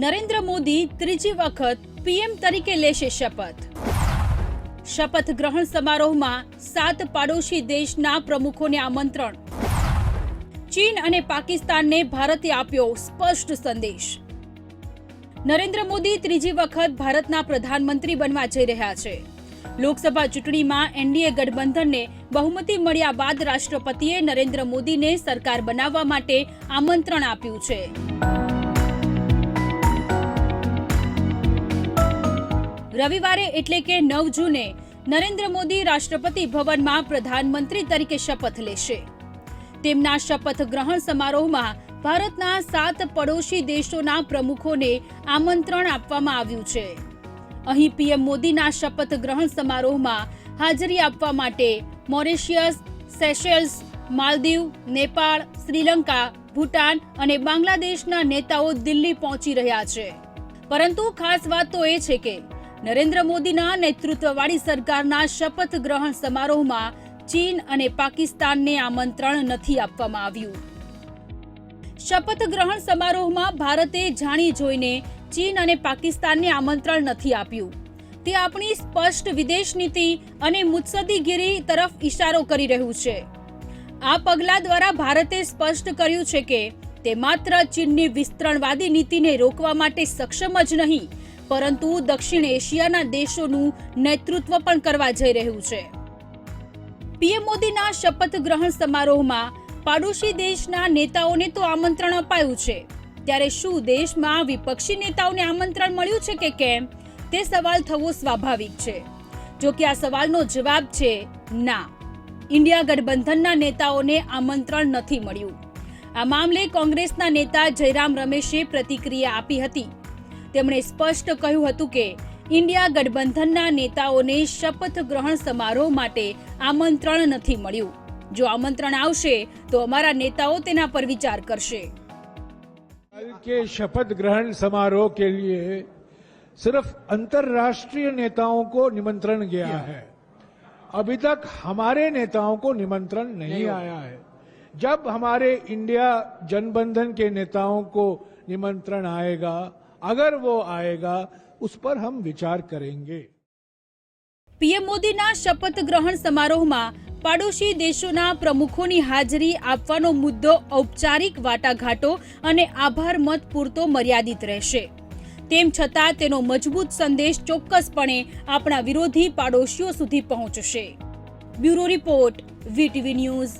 નરેન્દ્ર મોદી ત્રીજી વખત પીએમ તરીકે લેશે શપથ. શપથ ગ્રહણ સમારોહમાં સાત પાડોશી દેશના પ્રમુખોને આમંત્રણ. ચીન અને પાકિસ્તાનને ભારતે આપ્યો સ્પષ્ટ સંદેશ. નરેન્દ્ર મોદી ત્રીજી વખત ભારતના પ્રધાનમંત્રી બનવા જઈ રહ્યા છે. લોકસભા ચૂંટણીમાં એનડીએ ગઠબંધનને બહુમતી મળ્યા બાદ રાષ્ટ્રપતિએ નરેન્દ્ર મોદીને સરકાર બનાવવા માટે આમંત્રણ આપ્યું છે. રવિવારે એટલે કે નવ જૂને નરેન્દ્ર મોદી રાષ્ટ્રપતિ ભવનમાં પ્રધાનમંત્રી તરીકે શપથ લેશે. તેમના શપથ ગ્રહણ સમારોહમાં ભારતના સાત પડોશી દેશોના પ્રમુખોને આમંત્રણ આપવામાં આવ્યું છે. અહીં પીએમ મોદીના શપથ ગ્રહણ સમારોહમાં હાજરી આપવા માટે મોરિશિયસ, સેશેલ્સ, માલદીવ, નેપાળ, શ્રીલંકા, ભૂટાન અને બાંગ્લાદેશના નેતાઓ દિલ્હી પહોંચી રહ્યા છે. પરંતુ ખાસ વાત તો એ છે કે નરેન્દ્ર મોદીના નેતૃત્વવાળી સરકારના શપથ ગ્રહણ સમારોહમાં ચીન અને પાકિસ્તાનને આમંત્રણ નથી આપવામાં આવ્યું. શપથ ગ્રહણ સમારોહમાં ભારતે જાણી જોઈને ચીન અને પાકિસ્તાનને આમંત્રણ નથી આપ્યું. તે આપણી સ્પષ્ટ વિદેશ નીતિ અને મુત્સદીગીરી તરફ ઇશારો કરી રહ્યું છે. આ પગલા દ્વારા ભારતે સ્પષ્ટ કર્યું છે કે તે માત્ર ચીનની વિસ્તરણવાદી નીતિને રોકવા માટે સક્ષમ જ નહીં પરંતુ દક્ષિણ એશિયાના દેશોનું નેતૃત્વ પણ કરવા જઈ રહ્યું છે. પીએમ મોદીના શપથ ગ્રહણ સમારોહમાં પાડોશી દેશના નેતાઓને તો આમંત્રણ અપાયું છે. ત્યારે શું દેશમાં વિપક્ષી નેતાઓને આમંત્રણ મળ્યું છે કે કેમ? તે સવાલ થવો સ્વાભાવિક છે. જો કે આ સવાલનો જવાબ છે, ના. ઇન્ડિયા ગઠબંધનના નેતાઓને આમંત્રણ નથી મળ્યું. આ મામલે કોંગ્રેસના નેતા જયરામ રમેશે પ્રતિક્રિયા આપી હતી. તેમણે સ્પષ્ટ કહ્યું હતું કે ઇન્ડિયા ગઠબંધનના નેતાઓને શપથ ગ્રહણ સમારોહ માટે આમંત્રણ નથી મળ્યું જો આમંત્રણ આવશે તો અમારા નેતાઓ તેના પર વિચાર કરશે कल के शपथ ग्रहण समारोह के लिए सिर्फ अंतर्राष्ट्रीय नेताओं को निमंत्रण गया है अभी तक हमारे नेताओं को निमंत्रण नहीं आया है जब हमारे इंडिया जनबंधन के नेताओं को निमंत्रण आएगा अगर वो आएगा उस पर हम विचार करेंगे પીએમ મોદીના શપથ ગ્રહણ સમારોહમાં પાડોશી દેશોના પ્રમુખોની હાજરી આપવાનો મુદ્દો ઔપચારિક વાટાઘાટો અને આભાર મત પૂરતો મર્યાદિત રહેશે તેમ છતાં તેનો મજબૂત સંદેશ ચોક્કસપણે આપણા વિરોધી પાડોશીઓ સુધી પહોંચશે બ્યુરો રિપોર્ટ વીટીવી ન્યૂઝ